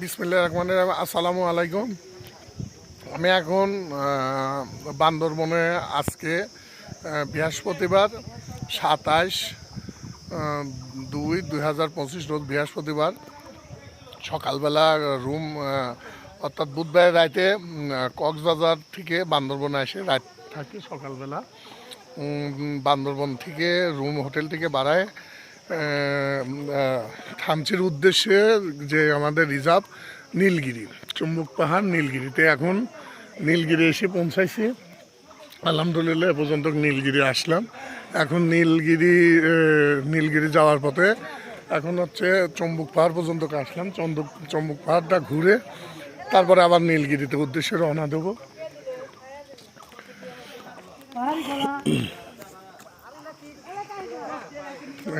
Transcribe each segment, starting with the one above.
বিসমিল্লা রহমান আসসালামু আলাইকুম। আমি এখন বান্দরবনে আজকে বৃহস্পতিবার সাতাইশ দুই দুই হাজার পঁচিশ রোজ বৃহস্পতিবার। সকালবেলা রুম অর্থাৎ বুধবার রাতে কক্সবাজার থেকে বান্দরবনে এসে রাত থাকি সকালবেলা। বান্দরবন থেকে, রুম হোটেল থেকে বাড়ায় থামচির উদ্দেশ্যে যে আমাদের রিজার্ভ, নীলগিরি, চুম্বক পাহাড়, নীলগিরিতে এখন নীলগিরি এসে পৌঁছাইছি। আলহামদুলিল্লাহ, এ পর্যন্ত নীলগিরি আসলাম। এখন নীলগিরি নীলগিরি যাওয়ার পথে এখন হচ্ছে চম্বুক পাহাড় পর্যন্ত আসলাম। চন্দুক, চম্বুক পাহাড়টা ঘুরে তারপরে আবার নীলগিরিতে উদ্দেশ্যে রওনা দেবো।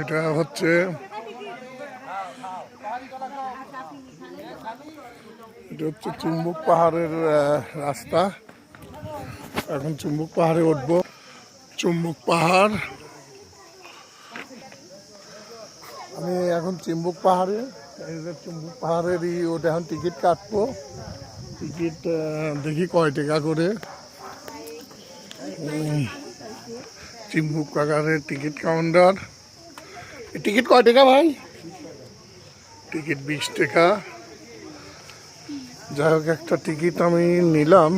এটা হচ্ছে এটা হচ্ছে চুম্বক পাহাড়ের রাস্তা। এখন চুম্বক পাহাড়ে উঠবো। চুম্বক পাহাড়। আমি এখন চুম্বক পাহাড়ে চুম্বক পাহাড়েরই ওটা এখন টিকিট কাটবো। টিকিট দেখি কয় টাকা করে। চিম্বুক পাহাড়ের টিকিট কাউন্টার। টিকিট কয় টাকা ভাই? টিকিট বিশ টাকা। যাই হোক, একটা টিকিট আমি নিলাম।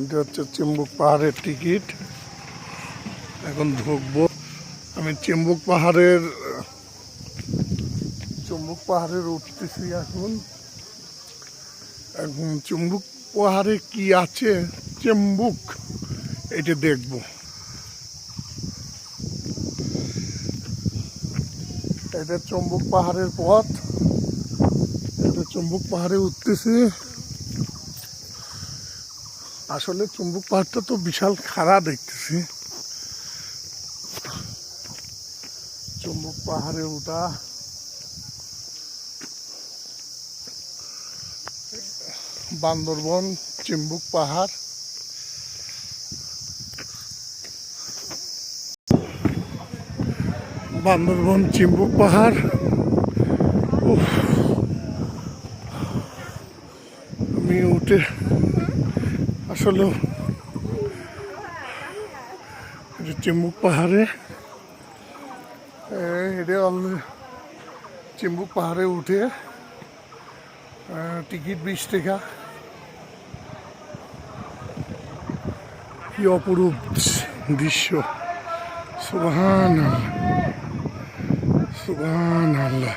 এটা হচ্ছে চিম্বুক পাহাড়ের টিকিট। এখন ঢুকবো। আমি চিম্বুক পাহাড়ের, চুম্বুক পাহাড়ের উঠতেছি এখন। এখন চুম্বুক পাহাড়ে কি আছে? চেম্বুক, এটা দেখব। এটা চম্বুক পাহাড়ের পথ। এটা চম্বুক পাহাড়ে উঠতেছে। আসলে চম্বুক পাহাড়টা তো বিশাল খাড়া দেখতেছি। চম্বুক পাহাড়ে উঠা। বান্দরবন, চিম্বুক পাহাড়। বান্দরবন চিম্বুক পাহাড়। আমি উঠে আসলে চিম্বুক পাহাড়ে এটা চিম্বুক পাহাড়ে উঠে টিকিট বিশ টাকা। কি অপরূপ দৃশ্য। সুবহান আল্লাহ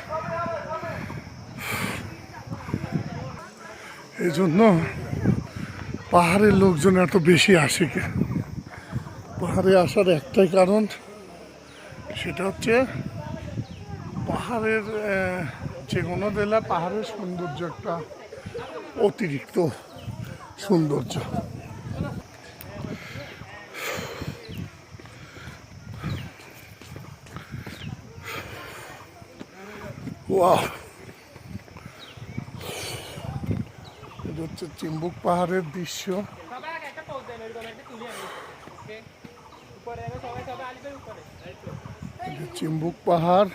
এই জন্য পাহাড়ের লোকজন এত বেশি আসে কে পাহাড়ে আসার একটাই কারণ, সেটা হচ্ছে পাহাড়ের যে কোনো জেলা পাহাড়ের সৌন্দর্য একটা অতিরিক্ত সৌন্দর্য ওয়াও এটা হচ্ছে চিম্বুক পাহাড়ের দৃশ্য সবাই আগে একটা পোজ দেন এরকম একটা তুলি আনি ওকে উপরে এনে সবাই সবাই আলিবে উপরে এই তো। এটা চিম্বুক পাহাড়।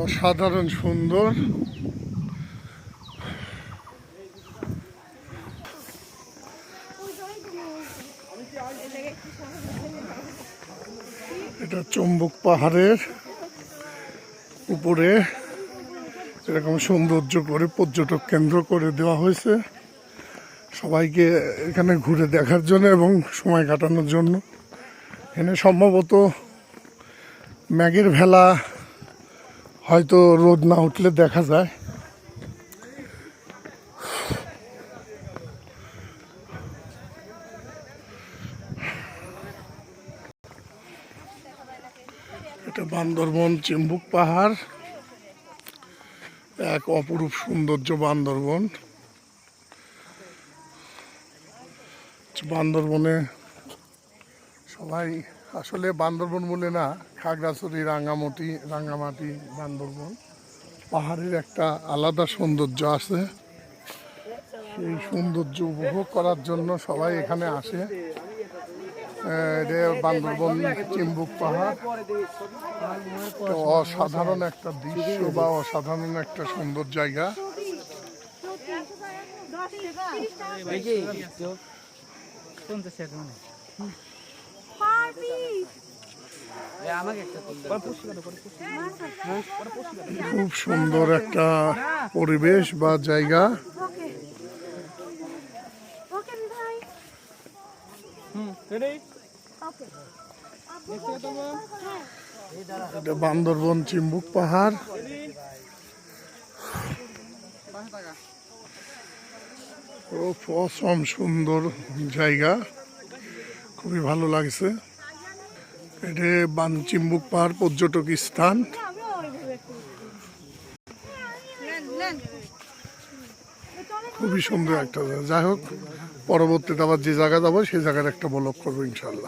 অসাধারণ সুন্দর। এটা চম্বুক পাহাড়ের উপরে এরকম সৌন্দর্য করে পর্যটক কেন্দ্র করে দেওয়া হয়েছে। সবাইকে এখানে ঘুরে দেখার জন্য এবং সময় কাটানোর জন্য। এখানে সম্ভবত ম্যাগের ভেলা হয়তো রোদ না উঠলে দেখা যায়। এটা বান্দরবন চিম্বুক পাহাড়, এক অপরূপ সৌন্দর্য বান্দরবন। বান্দরবনে সবাই আসলে বান্দরবন বলে না, খাগড়াছড়ি, রাঙ্গামাটি রাঙ্গামাটি বান্দরবন। পাহাড়ের একটা আলাদা সৌন্দর্য আছে। সেই সৌন্দর্য উপভোগ করার জন্য সবাই এখানে আসে। বান্দরবন চিম্বুক পাহাড়, তো অসাধারণ একটা দৃশ্য বা অসাধারণ একটা সুন্দর জায়গা। খুব সুন্দর একটা পরিবেশ বা জায়গা। এটা বান্দরবন চিম্বুক পাহাড়। অসম সুন্দর জায়গা। খুবই ভালো লাগছে। এটা বান চিম্বুক পাহাড় পর্যটক স্থান। খুবই সুন্দর একটা জায়গা। যাই হোক পরবর্তীতে আবার যে জায়গায় যাব সেই জায়গার একটা বলক করব ইনশাল্লাহ